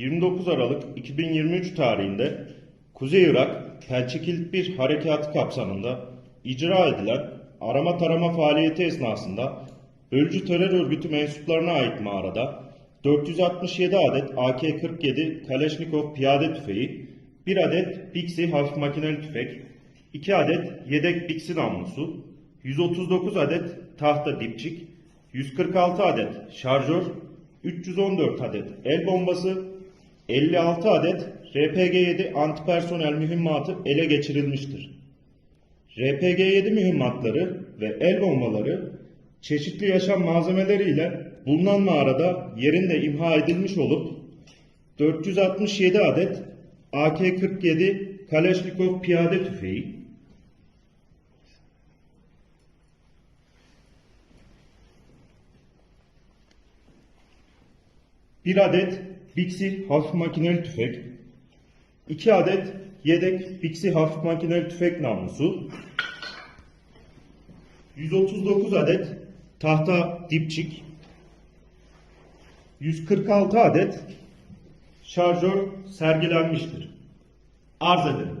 29 Aralık 2023 tarihinde Kuzey Irak Pelçekilit bir harekatı kapsamında icra edilen arama tarama faaliyeti esnasında bölücü terör örgütü mensuplarına ait mağarada 467 adet AK-47 Kaleşnikov piyade tüfeği, 1 adet Bixi hafif makineli tüfek, 2 adet yedek Bixi namlusu, 139 adet tahta dipçik, 146 adet şarjör, 314 adet el bombası, 56 adet RPG-7 antipersonel mühimmatı ele geçirilmiştir. RPG-7 mühimmatları ve el bombaları çeşitli yaşam malzemeleriyle bulunan mağarada yerinde imha edilmiş olup 467 adet AK-47 Kaleşnikov piyade tüfeği, bir adet Bixi hafif makineli tüfek, 2 adet yedek Bixi hafif makineli tüfek namlusu, 139 adet tahta dipçik, 146 adet şarjör sergilenmiştir. Arz ederim.